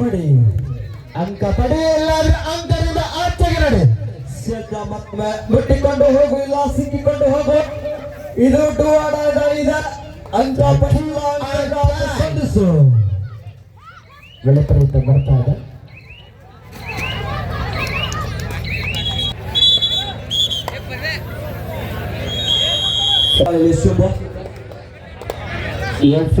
ಬಡಿ ಅಂಕ ಪಡಿ ಎಲ್ಲಾದ್ರೂ ಅಂಕದಿಂದ ಆಚೆಗೆ ನಡೆ. ಮತ್ತೊಮ್ಮೆ ಮುಟ್ಟಿಕೊಂಡು ಹೋಗು, ಇಲ್ಲ ಸಿಕ್ಕಿಕೊಂಡು ಹೋಗು. ಇದು ಡುವಾಡ ಇದ ಅಂಕ ಪಡಿಲ್ಲ ಸಂಧಿಸು ಬೆಳಪರಿತ ಬರ್ತಾ ಇದೆ. ಶುಭ ಎಸ್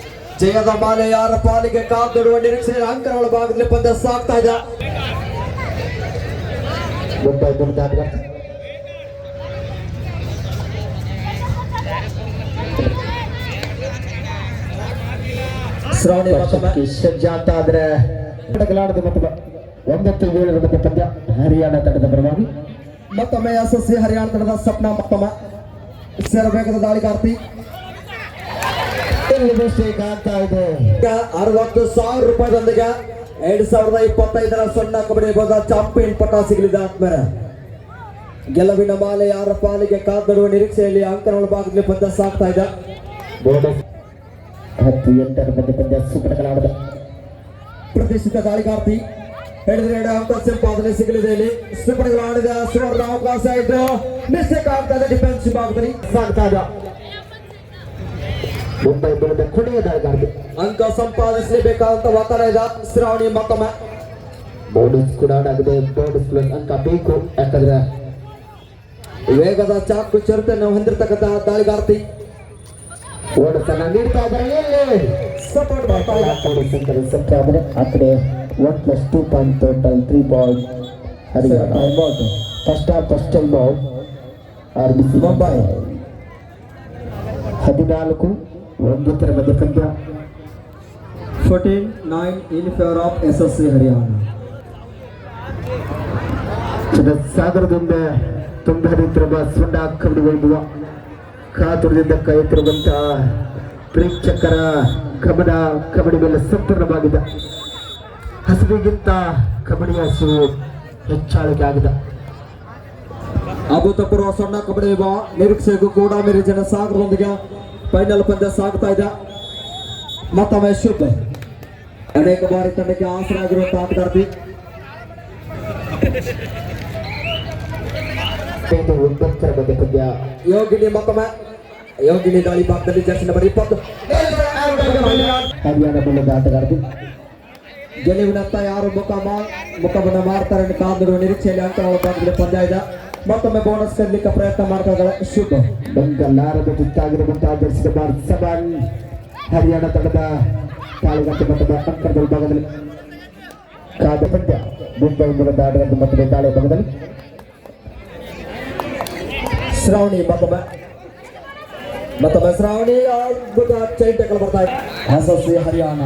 ಜಯದ ಮಾಲೆ ಯಾರ ಪಾಲಿಗೆ ಕಾದಿಡುವ ನಿರೀಕ್ಷೆ ಅಂಕರಗಳ ಭಾಗದಲ್ಲಿ ಪಂದ್ಯ ಸಾಗ್ತಾ ಇದೆ. ಶ್ರಾವಣಿ ಸಜ್ಜಾತ ಆದ್ರೆ ಒಂಬತ್ತು ಏಳರ ಮಧ್ಯೆ ಪಂದ್ಯ ಹರಿಯಾಣ ತಂಡದ ಪರವಾಗಿ. ಮತ್ತೊಮ್ಮೆ ಸಿ ಹರಿಯಾಣ ತಂಡದ ಸಪ್ನ ಮತ್ತೊಮ್ಮೆ. ಸೇರಬೇಕಾದ ದಾಳಿಗಾರ್ತಿ. ಮಿಸ್ಟೇಕ್ ಆಗ್ತಾ ಇದೆ ಅರವತ್ತು ಸಾವಿರ ರೂಪಾಯಿದೊಂದಿಗೆ ಎರಡ್ ಸಾವಿರದ ಇಪ್ಪತ್ತೈದರ ಸಣ್ಣ ಕಬಡ್ಡಿ ವಿಭಾಗ ಚಾಂಪಿಯನ್ ಪಟ್ಟ ಸಿಗಲಿದೆ ಆದ್ಮೇಲೆ ಗೆಲುವಿನ ಮಾಲೆ ಯಾರ ಪಾಲಿಗೆ ಕಾದಿರುವ ನಿರೀಕ್ಷೆಯಲ್ಲಿ ಅಂಕಗಳ ಭಾಗದಲ್ಲಿ ಪಂದ್ಯ ಸಾಗ್ತಾ ಇದೆ. ಹತ್ತು ಎಂಟರ ಮಧ್ಯೆ ಪಂದ್ಯ ಸುಪಟಕಲಾಡದ ಪ್ರತಿಷ್ಠಿತ ದಾಳಿಗಾರ್ತಿ ಹೇಳಿದ್ರೆ ಎರಡು ಅಂಕ ಸಂಪಾದನೆ ಸಿಗಲಿದೆ ಇಲ್ಲಿ. ಸುಪಡಿಗಳು ಆಡಿದ ಸುವರ್ಣ ಅವಕಾಶ ಇದ್ದು ಮಿಸ್ಟೇಕ್ ಆಗ್ತಾ ಇದೆ ಡಿಫೆನ್ಸ್ ಭಾಗದಲ್ಲಿ ಸಾಗ್ತಾ ಇದೆ. ಮುಂಬೈ ವಿರುದ್ಧ ಕೊನೆಯ ದಾಳಿಗಾರರು ಅಂಕ ಸಂಪಾದಿಸಲೇಬೇಕಾದಂತ ಒತ್ತಡ ಇದೆ ಶ್ರಾವಣಿ ಮತ್ತೊಮ್ಮೆ ಬೋನಸ್ ಕೂಡ ಆಗಿದೆ ಬೋನಸ್ ಪ್ಲಸ್ ಅಂಕ ಬೇಕು ಯಾಕಂದ್ರೆ ವೇಗದ ಚಾಕು ಚರಿತೆಯನ್ನು ಹೊಂದಿರತಕ್ಕಂತ ದಾಳಿಗಾರ್ತಿ ಬೋನಸ್ ಅನ್ನ ನೀಡ್ತಾ ಇದ್ದಾರೆ ಸಪೋರ್ಟ್ ಮಾಡ್ತಾ ಇದೆ ಆಕಡೆ ಸಂಖ್ಯೆ ಸಂಖ್ಯೆ ಆದರೆ ಆ ಕಡೆ one plus two point total three point Haryana first half first time out R B C Mumbai. ಹದಿನಾಲ್ಕು ಒಂಬತ್ತರ ಮಧ್ಯ ಪಂದ್ಯ fourteen nine in favour of S S C Haryana. ಸಾಗರದಿಂದ ತುಂಬ ಹರಿತಿರುವ ಸುಂಡ ಕಬಡಿಗೊಳ್ಳುವ ಕಾತುರದಿಂದ ಕಾಯುತ್ತಿರುವಂತಹ ಪ್ರೇಕ್ಷಕರ ಗಮನ ಕಬಡ್ಡಿ ಮೇಲೆ ಸಂಪೂರ್ಣವಾಗಿದೆ. ಹಸಿರಿಗಿಂತ ಕಬಡ್ಡಿ ಹಸಿರು ಹೆಚ್ಚಾಳಿಕೆ ಆಗಿದೆ. ಅಭೂತಪೂರ್ವ ಸಣ್ಣ ಕಬಡ್ಡಿ ವಿಭಾಗ ನಿರೀಕ್ಷೆಗೂ ಕೂಡ ಮೇರೆ ಜನ ಸಾಗರದೊಂದಿಗೆ ಫೈನಲ್ ಪಂದ್ಯ ಸಾಗ್ತಾ ಇದೆ ಮತ್ತೊಮ್ಮೆ ಶುಭ ಅನೇಕ ಬಾರಿ ತಂಡಕ್ಕೆ ಆಸರ ಆಗಿರುವಂತಹ ಆಟಗಾರ್ತಿ ಇದು ಒಂಬತ್ತರ ಮಧ್ಯ ಪಂದ್ಯ ಯೋಗಿನಿ ಮತ್ತೊಮ್ಮೆ ಯೋಗಿನಿ ದಾಳಿ ಭಾಗದಲ್ಲಿ ಜರ್ಸಿ ನಂಬರ್ ಇಪ್ಪತ್ತು ಹರಿಯಾಣ ಮೂಲದ ಆಟಗಾರರು ಗೆಲುವಿನತ್ತ ಯಾರು ಮುಖ ಮಾ- ಮುಖವನ್ನ ಮಾಡ್ತಾರೆ ಅಂತ ಕಾದಿರುವ ನಿರೀಕ್ಷೆಯಲ್ಲಿ ಅಂಕಗಳ ಭಾಗದಲ್ಲಿ ಪಂದ್ಯ ಇದೆ ಮತ್ತೊಮ್ಮೆ ಬೋನಸ್ ಕದಲಿಕ್ಕೆ ಪ್ರಯತ್ನ ಮಾಡ್ತಾ ಇದ್ದಾರೆ. ಶುಭ ಬಂಗಲಾರದ ತುತ್ತಾಗಿರುವಂತಹ ಜರ್ಸಿ ನಂಬರ್ ಸೆವೆನ್ ಹರಿಯಾಣ ತಂಡದ ತಾಳಿಗಂಟೆ ಮಟ್ಟದ ಅಂಕದ ವಿಭಾಗದಲ್ಲಿ ಕಾದ ಪಂದ್ಯ. ಮುಂಬೈ ಮೂಲದ ಆಟಗಾರರು ಮತ್ತೊಮ್ಮೆ ತಾಳೆ ಭಾಗದಲ್ಲಿ. ಶ್ರಾವಣಿ ಮತ್ತೊಮ್ಮೆ. ಮತ್ತೊಮ್ಮೆ ಶ್ರಾವಣಿ ಅದ್ಭುತ ಚೈಂಟಗಳು ಬರ್ತಾ ಇದೆ ಎಸ್ ಎಸ್ ಸಿ ಹರಿಯಾಣ